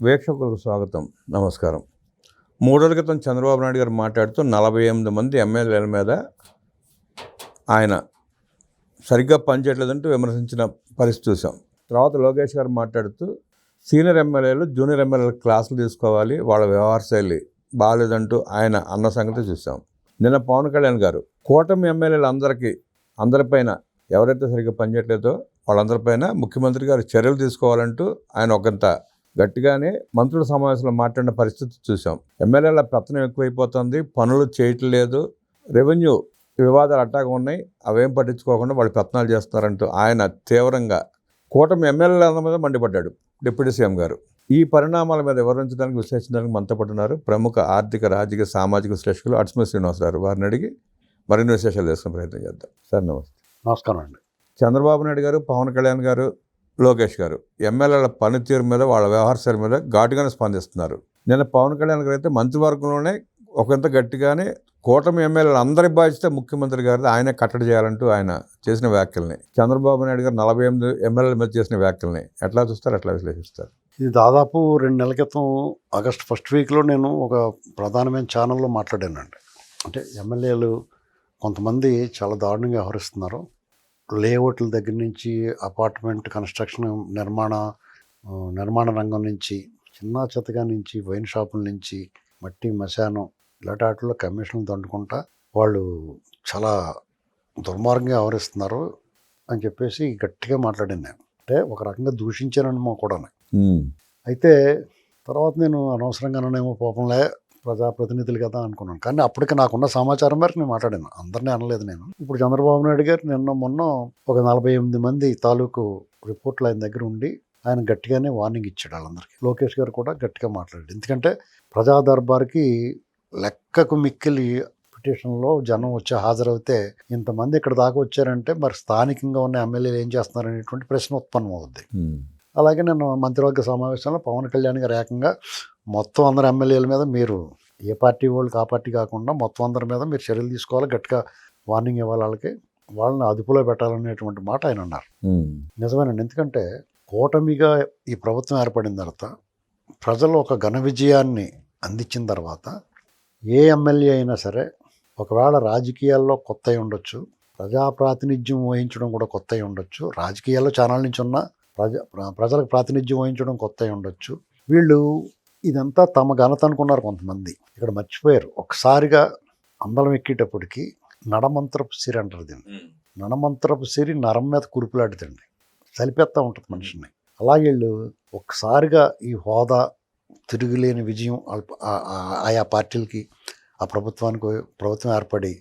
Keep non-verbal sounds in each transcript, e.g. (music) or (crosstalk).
వీక్షకులకు స్వాగతం నమస్కారం. మూడేళ్ళ క్రితం చంద్రబాబు నాయుడు గారు మాట్లాడుతూ నలభై ఎనిమిది మంది ఎమ్మెల్యేల మీద ఆయన సరిగ్గా పనిచేయట్లేదంటూ విమర్శించిన పరిస్థితి చూసాం. తర్వాత లోకేష్ గారు మాట్లాడుతూ సీనియర్ ఎమ్మెల్యేలు జూనియర్ ఎమ్మెల్యేలు క్లాసులు తీసుకోవాలి వాళ్ళ వ్యవహార శైలి బాగాలేదంటూ ఆయన అన్న సంగతి చూసాం. నిన్న పవన్ కళ్యాణ్ గారు కూటమి ఎమ్మెల్యేలు అందరికీ అందరిపైన ఎవరైతే సరిగ్గా పనిచేయట్లేదో వాళ్ళందరిపైన ముఖ్యమంత్రి గారు చర్యలు తీసుకోవాలంటూ ఆయన ఒకంత గట్టిగానే మంత్రుల సమావేశంలో మాట్లాడిన పరిస్థితి చూసాం ఎమ్మెల్యేల పెత్తనం ఎక్కువైపోతుంది పనులు చేయట్లేదు రెవెన్యూ వివాదాలు అట్టాగా ఉన్నాయి అవేం పట్టించుకోకుండా వాళ్ళు పెత్తనాలు చేస్తున్నారంటూ ఆయన తీవ్రంగా కూటమి ఎమ్మెల్యేల మీద మండిపడ్డాడు డిప్యూటీ సీఎం గారు. ఈ పరిణామాల మీద వివరించడానికి విశ్లేషించడానికి మనతో ప్రముఖ ఆర్థిక రాజకీయ సామాజిక విశ్లేషకులు అడ్స్మ శ్రీనివాస్ గారు. వారిని అడిగి మరిన్ని విశేషాలు చేసుకునే ప్రయత్నం చేద్దాం. సార్ నమస్తే. నమస్కారం అండి. చంద్రబాబు నాయుడు గారు పవన్ కళ్యాణ్ గారు లోకేష్ గారు. ఎమ్మెల్యేల పనితీరు మీద వాళ్ళ వ్యవహార మీద ఘాటుగానే స్పందిస్తున్నారు. నిన్న పవన్ కళ్యాణ్ గారు అయితే మంత్రివర్గంలోనే ఒకంత గట్టిగానే కూటమి ఎమ్మెల్యేలు అందరి బాధ్యత ముఖ్యమంత్రి గారిది ఆయనే కట్టడి చేయాలంటూ ఆయన చేసిన వ్యాఖ్యల్ని. చంద్రబాబు నాయుడు గారు నలభై ఎనిమిది ఎమ్మెల్యేల మీద చేసిన వ్యాఖ్యల్ని ఎట్లా చూస్తారు? ఎట్లా విశ్లేషిస్తారు? ఇది దాదాపు రెండు నెలల క్రితం ఆగస్ట్ ఫస్ట్ వీక్లో నేను ఒక ప్రధానమైన ఛానల్లో మాట్లాడానండి. అంటే ఎమ్మెల్యేలు కొంతమంది చాలా దారుణంగా వ్యవహరిస్తున్నారు. లేఅవుట్ల దగ్గర నుంచి అపార్ట్మెంట్ కన్స్ట్రక్షన్ నిర్మాణ నిర్మాణ రంగం నుంచి చిన్న చెత్తగా నుంచి వైన్ షాపుల నుంచి మట్టి మశానం ఇలాంటి వాటిలో కమిషన్లు దండుకుంటా వాళ్ళు చాలా దుర్మార్గంగా వ్యవహరిస్తున్నారు అని చెప్పేసి గట్టిగా మాట్లాడాను నేను. అంటే ఒక రకంగా దూషించానని కూడా అయితే తర్వాత నేను అనవసరంగానేమో పాపంలే ప్రజాప్రతినిధులు కదా అనుకున్నాను. కానీ అప్పటికి నాకున్న సమాచారం మేరకు నేను మాట్లాడాను. అందరినీ అనలేదు నేను. ఇప్పుడు చంద్రబాబు నాయుడు గారు నిన్న మొన్న ఒక నలభై ఎనిమిది మంది తాలూకు రిపోర్ట్లు ఆయన దగ్గర ఉండి ఆయన గట్టిగానే వార్నింగ్ ఇచ్చాడు వాళ్ళందరికీ. లోకేష్ గారు కూడా గట్టిగా మాట్లాడాడు. ఎందుకంటే ప్రజా దర్బార్కి లెక్కకు మిక్కిలి పిటిషన్లో జనం వచ్చి హాజరవుతే ఇంతమంది ఇక్కడ దాకా వచ్చారంటే మరి స్థానికంగా ఉన్న ఎమ్మెల్యేలు ఏం చేస్తున్నారు అనేటువంటి ప్రశ్న ఉత్పన్నం అవుద్ది అలాగే నేను మంత్రివర్గ సమావేశంలో పవన్ కళ్యాణ్ గారు ఏకంగా మొత్తం అందరు ఎమ్మెల్యేల మీద మీరు ఏ పార్టీ వాళ్ళకి ఆ పార్టీ కాకుండా మొత్తం అందరి మీద మీరు చర్యలు తీసుకోవాలి గట్టిగా వార్నింగ్ ఇవ్వాలి వాళ్ళకి. వాళ్ళని అదుపులో పెట్టాలనేటువంటి మాట ఆయన అన్నారు. నిజమేనండి. ఎందుకంటే కూటమిగా ఈ ప్రభుత్వం ఏర్పడిన తర్వాత ప్రజలు ఒక ఘన విజయాన్ని అందించిన తర్వాత ఏ ఎమ్మెల్యే అయినా సరే ఒకవేళ రాజకీయాల్లో కొత్త ఉండొచ్చు ప్రజా ప్రాతినిధ్యం వహించడం కూడా కొత్త ఉండొచ్చు రాజకీయాల్లో ఛానల్ నుంచి ఉన్న ప్రజ ప్ర- ప్రజలకు ప్రాతినిధ్యం వహించడం కొత్త ఉండొచ్చు. వీళ్ళు ఇదంతా తమ ఘనత అనుకున్నారు కొంతమంది. ఇక్కడ మర్చిపోయారు. ఒకసారిగా అందలం ఎక్కేటప్పటికి నడమంత్రపు సిరి అంటారు దీన్ని. నడమంత్రపు సిరి నరం మీద కురుపులాడుతండి. చలిపెత్తా ఉంటుంది మనిషిని. అలాగే వీళ్ళు ఒక్కసారిగా ఈ హోదా తిరుగులేని విజయం ఆయా పార్టీలకి ఆ ప్రభుత్వానికి ప్రభుత్వం ఏర్పడి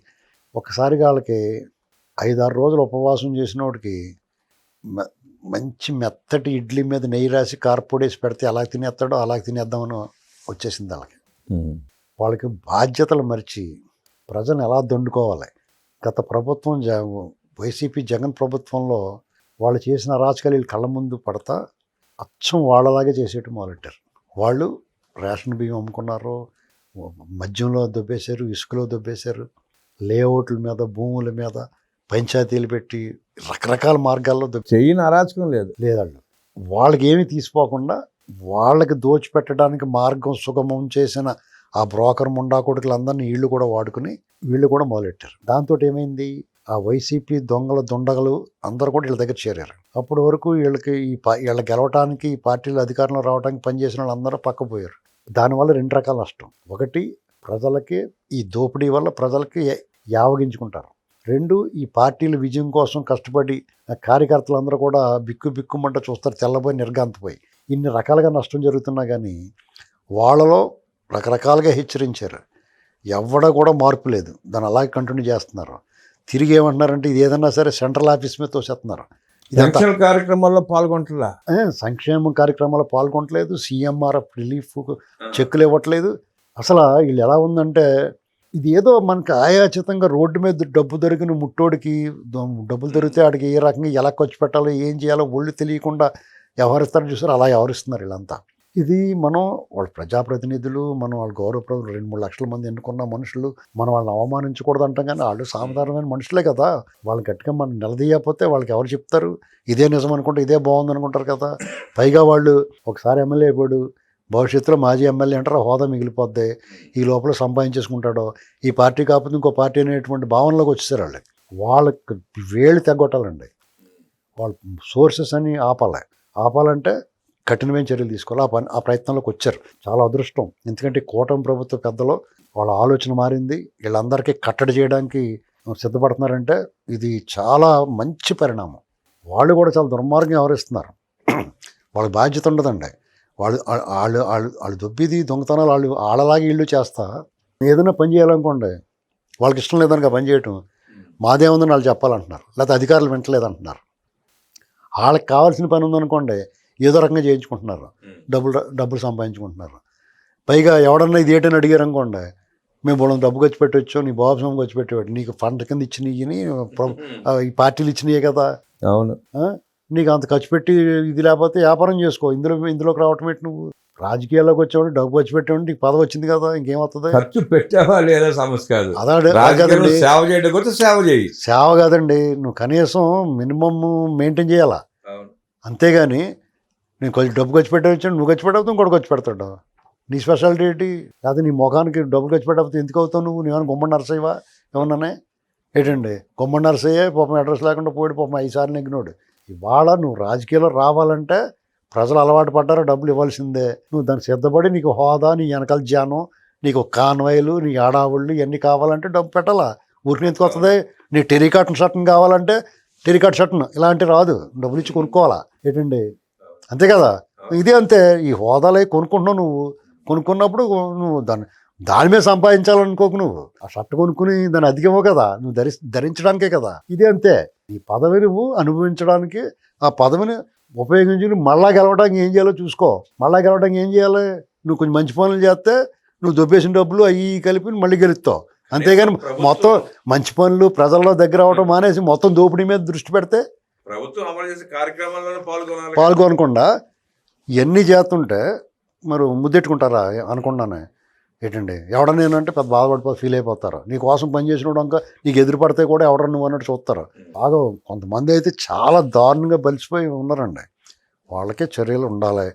ఒక్కసారిగా వాళ్ళకి ఐదారు రోజులు ఉపవాసం చేసిన వాడికి మంచి మెత్తటి ఇడ్లీ మీద నెయ్యి రాసి కారపొడేసి పెడితే ఎలా తినేస్తాడో అలా తినేద్దామని వచ్చేసింది వాళ్ళకి. వాళ్ళకి బాధ్యతలు మరిచి ప్రజలను ఎలా దండుకోవాలి? గత ప్రభుత్వం జ వైసీపీ జగన్ ప్రభుత్వంలో వాళ్ళు చేసిన అరాచకాలు వీళ్ళ కళ్ళ ముందు పడతా అచ్చం వాళ్ళలాగే చేసేట్టు మొదలెట్టారు. వాళ్ళు రేషన్ బియ్యం అమ్ముకున్నారు మద్యంలో దొబ్బేశారు ఇసుకలో దొబ్బేశారు లేఅవుట్ల మీద భూముల మీద పంచాయతీలు పెట్టి రకరకాల మార్గాల్లో చెయ్యని అరాచకం లేదు. లేదండి. వాళ్ళకి ఏమీ తీసిపోకుండా వాళ్ళకి దోచిపెట్టడానికి మార్గం సుగమం చేసిన ఆ బ్రోకర్ ముండా కొడుకులందరినీ వీళ్ళు కూడా వాడుకుని వీళ్ళు కూడా మొదలెట్టారు. దాంతో ఏమైంది? ఆ వైసీపీ దొంగల దొండగలు అందరూ కూడా వీళ్ళ దగ్గర చేరారు. అప్పటి వరకు వీళ్ళకి ఈ పా వీళ్ళ గెలవటానికి ఈ పార్టీలు అధికారంలో రావడానికి పనిచేసిన వాళ్ళందరూ పక్కపోయారు దానివల్ల రెండు రకాల నష్టం. ఒకటి ప్రజలకి ఈ దోపిడీ వల్ల ప్రజలకి యావగించుకుంటారు. రెండు ఈ పార్టీల విజయం కోసం కష్టపడి ఆ కార్యకర్తలందరూ కూడా బిక్కు బిక్కుమంట చూస్తారు తెల్లబోయి నిర్గాంతపోయి ఇన్ని రకాలుగా నష్టం జరుగుతున్నా కానీ వాళ్ళలో రకరకాలుగా హెచ్చరించారు. ఎవడ కూడా మార్పు లేదు. దాన్ని అలాగే కంటిన్యూ చేస్తున్నారు. తిరిగి ఏమంటున్నారంటే ఇది ఏదన్నా సరే సెంట్రల్ ఆఫీస్ మీద తోసేస్తున్నారు. ఇదంతా సంక్షేమ కార్యక్రమాల్లో పాల్గొంటున్నా ఏ, సంక్షేమ కార్యక్రమాల్లో పాల్గొనట్లేదు సీఎంఆర్ఎఫ్ రిలీఫ్ చెక్కులు ఇవ్వట్లేదు. అసలు వీళ్ళు ఎలా ఉందంటే ఇది ఏదో మనకి ఆయాచితంగా రోడ్డు మీద డబ్బు దొరికిన ముట్టోడికి డబ్బులు దొరికితే ఆడికి ఏ రకంగా ఎలా ఖర్చు పెట్టాలో ఏం చేయాలో ఒళ్ళు తెలియకుండా వ్యవహరిస్తారని చూసారు? అలా వ్యవహరిస్తున్నారు వీళ్ళంతా. ఇది మనం వాళ్ళ ప్రజాప్రతినిధులు మనం వాళ్ళ గౌరవ ప్రజలు రెండు మూడు లక్షల మంది ఎన్నుకున్న మనుషులు మనం వాళ్ళని అవమానించకూడదు అంటాం కానీ వాళ్ళు సాధారణమైన మనుషులే కదా. వాళ్ళు గట్టిగా మనం నిలదీయకపోతే వాళ్ళకి ఎవరు చెప్తారు? ఇదే నిజం అనుకుంటే ఇదే బాగుంది అనుకుంటారు కదా. పైగా వాళ్ళు ఒకసారి ఎమ్మెల్యే అయిపోయాడు భవిష్యత్తులో మాజీ ఎమ్మెల్యే అంటారు హోదా మిగిలిపోద్ది. ఈ లోపల సంపాదించేసుకుంటాడో ఈ పార్టీ కాకపోతే ఇంకో పార్టీ అనేటువంటి భావనలోకి వచ్చేసారు వాళ్ళు. వాళ్ళకి వేళ్ళు తగ్గొట్టాలండి వాళ్ళ సోర్సెస్ అని ఆపాలి. ఆపాలంటే కఠినమైన చర్యలు తీసుకోవాలి. ఆ పని ఆ ప్రయత్నంలోకి వచ్చారు. చాలా అదృష్టం. ఎందుకంటే కూటమి ప్రభుత్వ పెద్దలు వాళ్ళ ఆలోచన మారింది. వీళ్ళందరికీ కట్టడి చేయడానికి సిద్ధపడుతున్నారంటే ఇది చాలా మంచి పరిణామం. వాళ్ళు కూడా చాలా దుర్మార్గం వ్యవహరిస్తున్నారు. వాళ్ళ బాధ్యత ఉండదండి. వాళ్ళు వాళ్ళు వాళ్ళు వాళ్ళు దొబ్బిది దొంగతనాలు వాళ్ళు వాళ్ళలాగే ఇల్లు చేస్తా. ఏదైనా పని చేయాలనుకోండి వాళ్ళకి ఇష్టం లేదనుక పని చేయటం మాదేముందని వాళ్ళు చెప్పాలంటున్నారు. లేకపోతే అధికారులు వింటలేదంటున్నారు. వాళ్ళకి కావాల్సిన పని ఉందనుకోండి ఏదో రకంగా చేయించుకుంటున్నారు. డబ్బులు డబ్బులు సంపాదించుకుంటున్నారు. పైగా ఎవడన్నా ఇది ఏంటని అడిగారు అనుకోండి మేము బోళం డబ్బు ఖర్చు పెట్టవచ్చు నీ బాబు సొమ్ము ఖర్చు పెట్టేవాడు నీకు ఫండ్ కింద ఇచ్చినవి ఈ పార్టీలు ఇచ్చినాయే కదా. అవును. ఆ? నీకు అంత ఖర్చు పెట్టి ఇది లేకపోతే వ్యాపారం చేసుకో. ఇందులో ఇందులోకి రావటం ఏంటి నువ్వు? రాజకీయాల్లోకి వచ్చేవాడు డబ్బు ఖర్చు పెట్టేవాడు నీకు పదవి వచ్చింది కదా ఇంకేమవుతుంది? ఖర్చు పెట్టావా లేదా సమస్య కాదు. అదాడు కాదండి. సేవ చేయడం కోసం సేవ చేయి. సేవ కాదండి. నువ్వు కనీసం మినిమమ్ మెయింటైన్ చేయాలా? అంతేగాని నేను కొంచెం డబ్బు ఖర్చు పెట్టవచ్చు నువ్వు ఖర్చు పెట్టవుతావు ఇంకోటి ఖర్చు పెడతాడు. నీ స్పెషాలిటీ ఏంటి? కాదు నీ ముఖానికి డబ్బు ఖర్చు పెట్టకపోతే ఎందుకు అవుతావు నువ్వు? నేను గుమ్మడి నరసయ్యవా? ఏమన్నానే? ఏంటండి? గుమ్మడి నరసయ్యే పాపం అడ్రస్ లేకుండా పోయాడు పాపం ఐదుసార్లు నెగ్గినోడు. ఇవాళ నువ్వు రాజకీయాల్లో రావాలంటే ప్రజలు అలవాటు పడ్డారో డబ్బులు ఇవ్వాల్సిందే. నువ్వు దానికి సిద్ధపడి నీకు హోదా నీ వెనకాల జ్ఞానం నీకు కాన్వాయిలు నీ ఆడావుళ్ళు ఇవన్నీ కావాలంటే డబ్బు పెట్టాలా? ఊరికి ఎందుకు వస్తుంది? నీ టెరికాటన్ షర్ట్ని కావాలంటే టెరికాట్ షర్ట్ను. ఇలాంటివి రాదు. డబ్బులు ఇచ్చి కొనుక్కోవాలా? ఏంటండి? అంతే కదా? ఇదే అంతే. ఈ హోదాలు కొనుక్కుంటున్నావు నువ్వు. కొనుక్కున్నప్పుడు నువ్వు దాన్ని దాని మీద సంపాదించాలనుకోకు నువ్వు. ఆ షర్ట్ కొనుక్కుని దాన్ని అధికమో కదా? నువ్వు ధరి ధరించడానికే కదా? ఇదే అంతే. ఈ పదవి నువ్వు అనుభవించడానికి ఆ పదవిని ఉపయోగించుకుని మళ్ళా గెలవడానికి ఏం చేయాలో చూసుకో. మళ్ళా గెలవడానికి ఏం చేయాలి? నువ్వు కొంచెం మంచి పనులు చేస్తే నువ్వు దొబ్బేసిన డబ్బులు అవి కలిపి మళ్ళీ గెలుస్తావు. అంతేగాని మొత్తం మంచి పనులు ప్రజల్లో దగ్గర అవడం మానేసి మొత్తం దోపిడీ మీద దృష్టి పెడితే ప్రభుత్వం అమలు చేసే కార్యక్రమాల్లో పాల్గొనాలి. పాల్గొనకుండా ఇవన్నీ చేస్తుంటే మరి ముద్దెట్టుకుంటారా? అనుకున్నానే ఏంటండి? ఎవడన్నా అంటే పెద్ద బాధపడిపో ఫీల్ అయిపోతారు. నీ కోసం పని చేసినోడు ఇంకా నీకు ఎదురుపడితే కూడా ఎవడన్నా నువ్వు అన్నట్టు చూస్తారు. బాగా కొంతమంది అయితే చాలా దారుణంగా బలిసిపోయి ఉన్నారండి. వాళ్ళకే చర్యలు ఉండాలి.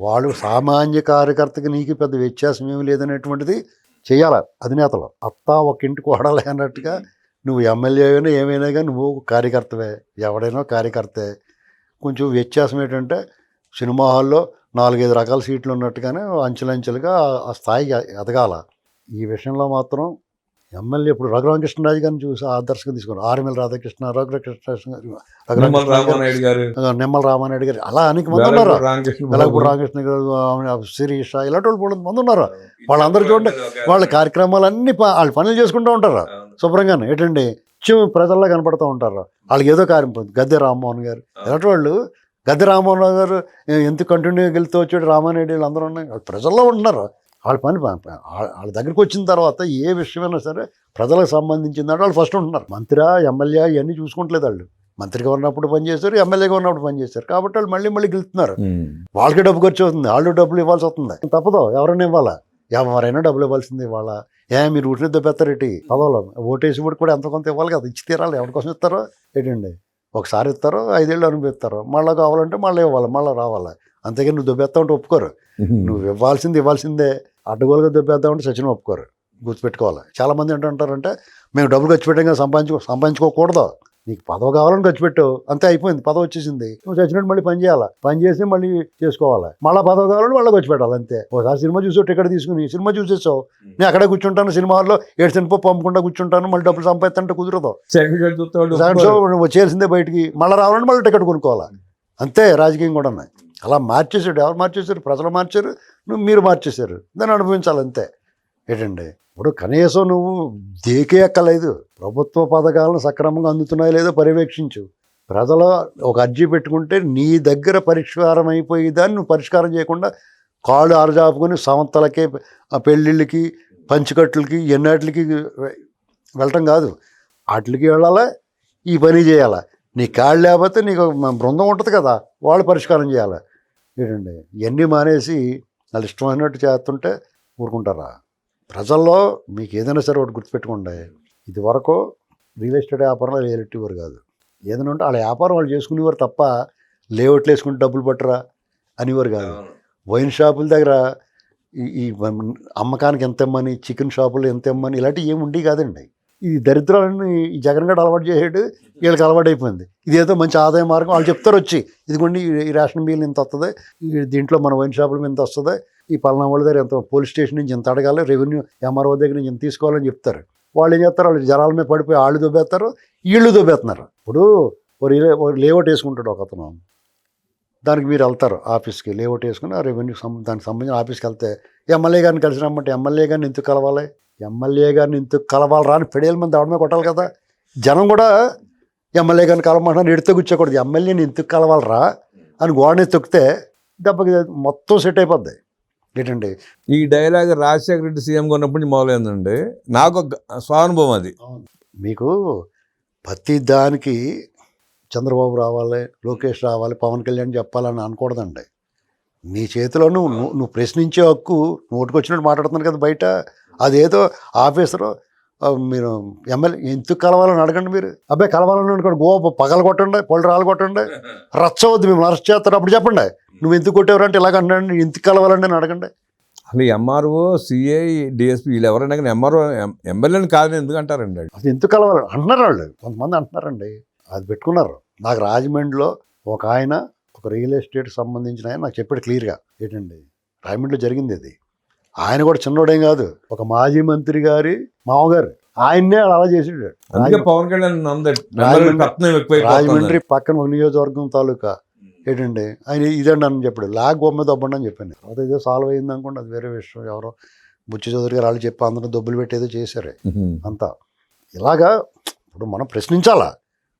వాళ్ళు సామాన్య కార్యకర్తకి నీకు పెద్ద వ్యత్యాసం ఏమి లేదనేటువంటిది చేయాలి అధినేతలు. అత్తా ఒక ఇంటికి వాడాలి అన్నట్టుగా నువ్వు ఎమ్మెల్యే అయినా ఏమైనా కానీ నువ్వు కార్యకర్తవే. ఎవడైనా కార్యకర్తే. కొంచెం వ్యత్యాసం ఏంటంటే సినిమా హాల్లో నాలుగైదు రకాల సీట్లు ఉన్నట్టుగానే అంచెలంచెలుగా ఆ స్థాయికి ఎదగాల. ఈ విషయంలో మాత్రం ఎమ్మెల్యే ఇప్పుడు రఘురామకృష్ణరాజు గారిని చూసి ఆదర్శంగా తీసుకున్నారు. ఆర్ఎంఎల్ రాధాకృష్ణ రఘురామకృష్ణ గారు నిమ్మల రామానాయుడు గారు. అలా అనేక మంది ఉన్నారు? వెలగపూడి రామకృష్ణ గారు శిరీష ఇలాంటి వాళ్ళు మంది ఉన్నారు? వాళ్ళందరూ చూడండి వాళ్ళ కార్యక్రమాలన్నీ వాళ్ళు పనులు చేసుకుంటూ ఉంటారు? శుభ్రంగానే. ఏంటండి చిన్న ప్రజల్లో కనపడుతూ ఉంటారు? వాళ్ళకి ఏదో కార్యం గద్దె రామ్మోహన్ గారు ఇలాంటి వాళ్ళు గద్దె రామ్మోహన్ రావు గారు ఎంత కంటిన్యూగా వెళ్తూ వచ్చాడు రామానాయుడు వీళ్ళు అందరూ ఉన్నాయి. వాళ్ళు ప్రజల్లో ఉంటున్నారు. వాళ్ళ పని వాళ్ళ దగ్గరికి వచ్చిన తర్వాత ఏ విషయమైనా సరే ప్రజలకు సంబంధించిందంటే వాళ్ళు ఫస్ట్ ఉంటున్నారు. మంత్రి ఎమ్మెల్యే ఇవన్నీ చూసుకుంటలేదు వాళ్ళు. మంత్రిగా ఉన్నప్పుడు పనిచేశారు ఎమ్మెల్యేగా ఉన్నప్పుడు పనిచేశారు కాబట్టి వాళ్ళు మళ్ళీ మళ్ళీ గెలుస్తున్నారు వాళ్ళకి డబ్బు ఖర్చు అవుతుంది. వాళ్ళు డబ్బులు ఇవ్వాల్సి వస్తుంది. తప్పదు. ఎవరైనా ఇవ్వాలా? ఎవరైనా డబ్బులు ఇవ్వాల్సింది ఇవ్వాలా? ఏ మీరు ఊటిని దెబ్బెత్తారేటి పదవులు. ఓటేసి కూడా ఎంత కొంత ఇవ్వాలి కదా? ఇచ్చి తీరాలి. ఎవరి కోసం ఇస్తారో? ఏంటండి? ఒకసారి ఇస్తారో ఐదేళ్ళు అనుభవిస్తారు. మళ్ళీ కావాలంటే మళ్ళీ ఇవ్వాలి మళ్ళీ రావాలి. అంతేగాని నువ్వు దెబ్బెత్తా ఉంటే ఒప్పుకోరు నువ్వు ఇవ్వాల్సింది ఇవ్వాల్సిందే. అడ్డగోలుగా దెబ్బేద్దామంటే సచిన ఒప్పుకోరు. గుర్తుపెట్టుకోవాలి. చాలామంది ఏంటంటారంటే మేము డబ్బులు ఖర్చు పెట్టాం కదా సంపాదించుకో సంపాదించుకోకూడదు. నీకు పదవి కావాలని ఖర్చు పెట్టు అంతే అయిపోయింది. పదవి వచ్చేసింది. నువ్వు చచ్చినట్టు మళ్ళీ పని చేయాలి? పని చేసి మళ్ళీ చేసుకోవాలి? మళ్ళీ పదవి కావాలని మళ్ళీ ఖర్చు పెట్టాలి? అంతే. ఒకసారి సినిమా చూసి టికెట్ తీసుకుని? సినిమా చూసేసావు. నేను అక్కడే కూర్చుంటాను సినిమా హాల్లో ఏడు సినిమా పంపకుండా కూర్చుంటాను. మళ్ళీ డబ్బులు సంపాదిస్తుంటే కుదరదు. వచ్చేసిందే బయటికి. మళ్ళీ రావాలంటే మళ్ళీ టికెట్ కొనుక్కోవాలి? అంతే రాజకీయం కూడా ఉన్నాయి. అలా మార్చేసాడు ఎవరు మార్చేశారు? ప్రజలు మార్చారు. నువ్వు మీరు మార్చేశారు. దాన్ని అనుభవించాలి అంతే. ఏంటండి? ఇప్పుడు కనీసం నువ్వు దేకే ఎక్కలేదు ప్రభుత్వ పథకాలను సక్రమంగా అందుతున్నాయో లేదో పర్యవేక్షించు. ప్రజలు ఒక అర్జీ పెట్టుకుంటే నీ దగ్గర పరిష్కారం అయిపోయేదాన్ని నువ్వు పరిష్కారం చేయకుండా కాళ్ళు ఆరజాపుకొని సంవత్సరాలకే ఆ పెళ్ళిళ్ళకి పంచికట్లకి ఎన్నటికి వెళ్ళటం కాదు. వాటికి వెళ్ళాలా? ఈ పని చేయాలా? నీ కాళ్ళు లేకపోతే నీకు బృందం ఉంటుంది కదా వాళ్ళు పరిష్కారం చేయాలి? ఏంటండి? ఇవన్నీ మానేసి వాళ్ళు ఇష్టమైనట్టు చేస్తుంటే ఊరుకుంటారా? ప్రజల్లో మీకు ఏదైనా సరే ఒకటి గుర్తుపెట్టుకోండి. ఇది వరకు రియల్ ఎస్టేట్ వ్యాపారంలో రియలిటీవారు కాదు. ఏదైనా ఉంటే వాళ్ళ వ్యాపారం వాళ్ళు చేసుకునేవారు తప్ప లేఅవుట్లు వేసుకుంటే డబ్బులు పట్టరా అనేవారు కాదు. వైన్ షాపుల దగ్గర ఈ అమ్మకానికి ఎంత ఇమ్మని చికెన్ షాపులు ఎంత ఇమ్మని ఇలాంటివి ఏమి ఉండి కాదండి. ఈ దరిద్రాలని ఈ జగన్ గడ అలవాటు చేసాడు వీళ్ళకి అలవాటు అయిపోయింది. ఇదేదో మంచి ఆదాయ మార్గం. వాళ్ళు చెప్తారు వచ్చి ఇదిగోండి ఈ- ఈ రేషన్ బిల్ ఇంత వస్తుంది దీంట్లో మన వైన్ షాపుల ఇంత వస్తుంది ఈ పలానా వాళ్ళ దగ్గర ఎంత పోలీస్ స్టేషన్ నుంచి ఇంత అడగాలి రెవెన్యూ ఎంఆర్ఓ దగ్గర నుంచి ఇంత తీసుకోవాలని చెప్తారు. వాళ్ళు ఏం చేస్తారు? వాళ్ళు జనాల మీద పడిపోయి వాళ్ళు దొబ్బేస్తారు వీళ్ళు దొబ్బేస్తున్నారు. ఇప్పుడు ఒక లేఅవుట్ వేసుకుంటాడు ఒక అతను. దానికి మీరు వెళ్తారు ఆఫీస్కి లేఅవుట్ వేసుకుని ఆ రెవెన్యూ సం- దానికి సంబంధించిన ఆఫీస్కి వెళ్తే ఎమ్మెల్యే గారిని కలిసి రమ్మంటే ఎమ్మెల్యే గారిని ఎందుకు కలవాలి? ఎమ్మెల్యే గారిని ఎందుకు కలవాలి? రాని పెడేల మంది దవడమే కొట్టాలి కదా. జనం కూడా ఎమ్మెల్యే గారిని కలవమంటున్నారు ఎడితే కూర్చోకూడదు ఎమ్మెల్యేని ఎందుకు కలవాలరా అని గోడని తొక్కితే దెబ్బకి మొత్తం సెట్ అయిపోద్ది. ఏంటండి? ఈ డైలాగ్ రాజశేఖర రెడ్డి సీఎంగా ఉన్నప్పటి నుంచి మొదలైందండి నాకు ఒక స్వానుభవం అది. మీకు ప్రతి దానికి చంద్రబాబు రావాలి లోకేష్ రావాలి పవన్ కళ్యాణ్ చెప్పాలని అనకూడదండి. నీ చేతిలో నువ్వు నువ్వు- ప్రశ్నించే హక్కు నోటికి వచ్చినట్టు మాట్లాడుతున్నాను కదా బయట. అదేదో ఆఫీసరు మీరు ఎమ్మెల్యే ఎందుకు కలవాలని అడగండి మీరు? అబ్బాయి కలవాలని అనుకోండి. గో పగల కొట్టండి పళ్ళు రాళ్ళు కొట్టండి. (laughs) రచ్చవద్దు మేము అరెస్ట్ చేస్తారు అప్పుడు చెప్పండి. నువ్వు ఎందుకు కొట్టేవారంటే ఇలాగ అంటాడు ఎందుకు కలవాలండి అని అడగండి. అసలు ఎంఆర్ఓ సిఐ డిఎస్పీ వీళ్ళు ఎవరైనా కానీ ఎంఆర్ఓ ఎమ్మెల్యేని కాదని ఎందుకు అంటారండి? అది ఎందుకు కలవాలి అంటున్నారు వాళ్ళు. కొంతమంది అంటున్నారండి. అది పెట్టుకున్నారు. నాకు రాజమండ్రిలో ఒక ఆయన ఒక రియల్ ఎస్టేట్ సంబంధించిన ఆయన నాకు చెప్పాడు క్లియర్గా. ఏంటండి? రాజమండ్రిలో జరిగింది ఇది ఆయన కూడా చిన్నోడేం కాదు. ఒక మాజీ మంత్రి గారి మామగారు. ఆయన్నే అలా చేసాడు పవన్ కళ్యాణ్ రాజమండ్రి- పక్కన ఒక నియోజకవర్గం తాలూకా ఏంటండి ఆయన ఇదండి అని చెప్పాడు. లాగ్ బొమ్మ దొబ్బండి అని చెప్పాను తర్వాత ఏదో సాల్వ్ అయింది అనుకోండి అది వేరే విషయం. ఎవరో బుచ్చి చౌదరి గారు వాళ్ళు చెప్పి అందరూ దొబ్బులు పెట్టి ఏదో చేశారు. అంతా. ఇలాగా ఇప్పుడు మనం ప్రశ్నించాలా?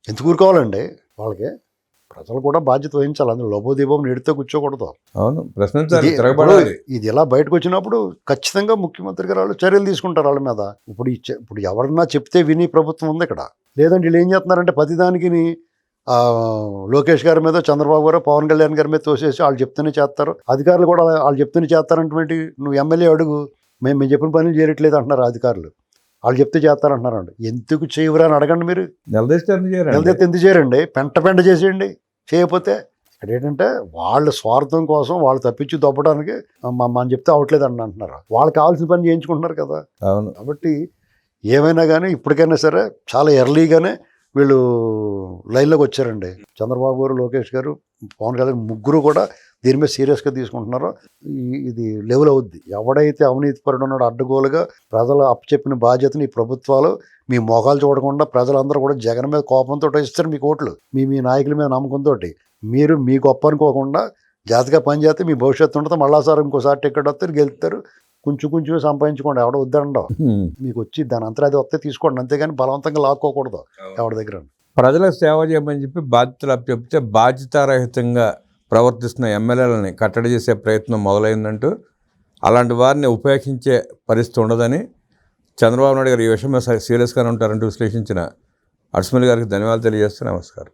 ఎందుకు ఊరుకోవాలండి? వాళ్ళకి ప్రజలు కూడా బాధ్యత వహించాలి. అందులో లోబోదీపం నెడితే కూర్చోకూడదు. అవును ప్రశ్నించాలి ఇది- ఇలా బయటకు వచ్చినప్పుడు ఖచ్చితంగా ముఖ్యమంత్రి గారు వాళ్ళు చర్యలు తీసుకుంటారు వాళ్ళ మీద. ఇప్పుడు ఇప్పుడు ఎవరన్నా చెప్తే విని ప్రభుత్వం ఉంది ఇక్కడ. లేదంటే వీళ్ళు ఏం చేస్తున్నారంటే ప్రతిదానికి లోకేష్ గారి మీద చంద్రబాబు గారు పవన్ కళ్యాణ్ గారి మీద తోసేసి వాళ్ళు చెప్తూనే చేస్తారు. అధికారులు కూడా వాళ్ళు చెప్తూనే చేస్తారంటే నువ్వు ఎమ్మెల్యే అడుగు. మేము మేము చెప్పిన పనులు చేయట్లేదు అంటున్నారు అధికారులు. వాళ్ళు చెప్తే చేస్తారంటున్నారండి. ఎందుకు చేయవురా అని అడగండి మీరు. నిలదీస్తే ఎందుకు చేయరండి? నిలదెత్తి ఎందుకు చేయరండి? పెంట పెంట చేసేయండి. చేయకపోతే ఇక్కడ ఏంటంటే వాళ్ళ స్వార్థం కోసం వాళ్ళు తప్పించి దొబ్బడానికి మా మనం చెప్తే అవట్లేదు అని అంటున్నారు. వాళ్ళకి కావాల్సిన పని చేయించుకుంటున్నారు కదా. అవును. కాబట్టి ఏమైనా కానీ ఇప్పటికైనా సరే చాలా ఎర్లీగానే వీళ్ళు లైన్లోకి వచ్చారండి. చంద్రబాబు గారు లోకేష్ గారు పవన్ కళ్యాణ్ ముగ్గురు కూడా దీని మీద సీరియస్గా తీసుకుంటున్నారో ఇది లెవెల్ అవుద్ది. ఎవడైతే అవినీతి పరుడు ఉన్నాడో అడ్డగోలుగా ప్రజలు అప్పచెప్పిన బాధ్యతని ఈ ప్రభుత్వాలు మీ మొఖాలు చూడకుండా ప్రజలందరూ కూడా జగన్ మీద కోపంతో ఇస్తారు మీకు ఓట్లు మీ మీ నాయకుల మీద నమ్మకంతో మీరు మీ గొప్ప అనుకోకుండా జాతిగా పనిచేస్తే మీ భవిష్యత్తు ఉంటుంది మళ్ళాసారి ఇంకోసారి టికెట్ వస్తారు గెలుస్తారు. కొంచెం కొంచెం సంపాదించుకోండి. ఎవడ వద్దండవు. మీకు వచ్చి దాని అంతా అది వస్తే తీసుకోండి. అంతేగాని బలవంతంగా లాక్కోకూడదు ఎవరి దగ్గర. ప్రజలకు సేవ చేయమని చెప్పి బాధ్యతలు అప్పచెప్తే బాధ్యతారహితంగా ప్రవర్తిస్తున్న ఎమ్మెల్యేలని కట్టడి చేసే ప్రయత్నం మొదలైందంటూ అలాంటి వారిని ఉపేక్షించే పరిస్థితి ఉండదని చంద్రబాబు నాయుడు గారు ఈ విషయం సీరియస్గానే ఉంటారంటూ విశ్లేషించిన అడ్స్మల్ గారికి ధన్యవాదాలు తెలియజేస్తూ నమస్కారం.